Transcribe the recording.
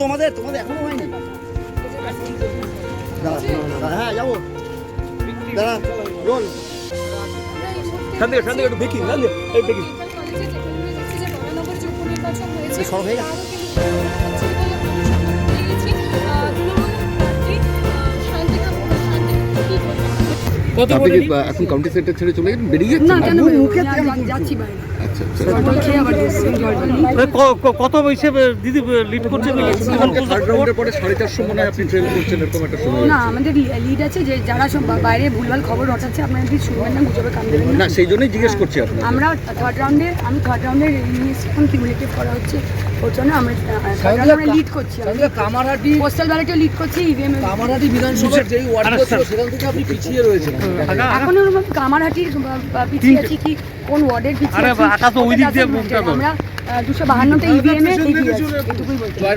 তোমাদের তোমাদের এখনও হয়নি? হ্যাঁ যাব। দাঁড়া রোল। শান্তি শান্তি একটু দেখি এই দেখি হয়ে গেছে। কত আপনি কি এখন কাউন্টি সেন্টার ছেড়ে চলে গেলেন? বেরিয়ে না কেন মুখ- যাচ্ছি বাইরে। আচ্ছা আচ্ছা। ক- ক- কত হিসেবে দিদি লিড করছে? থার্ড রাউন্ডের পরে সাড়ে চারশো মনে হয় আপনি ট্রেন করছেন এরকম একটা সময় না আমাদের লিড আছে যে যারা সব বাইরে ভুলভাল খবর রটাচ্ছে আপনারা প্লিজ শুনবেন না গুজবে কান দেবেন না। সেই জন্যই জিজ্ঞেস করছি আপনাকে। আমরা থার্ড রাউন্ডে আমি থার্ড রাউন্ডে এখন কিউমুলেটিভ করা হচ্ছে ওর জন্য আমরা থার্ড রাউন্ডে আমরা লিড করছি কামারহাটি পোস্টাল ব্যালেটে লিড করছি ইভিএম কামারহাটি বিধানসভার যেই ওয়ার্ডগুলো ছিল সেখান থেকে আপনি পিছিয়ে রয়েছেন। এখন কামারহাটির পিছিয়ে আছি কি কোন ওয়ার্ডের পিছিয়ে আছি আকাশ ওই দিক দিয়ে ওটা মুখটা আমরা দুশো বাহান্নতে ইভিএম এ এটুকুই বলতে পারি।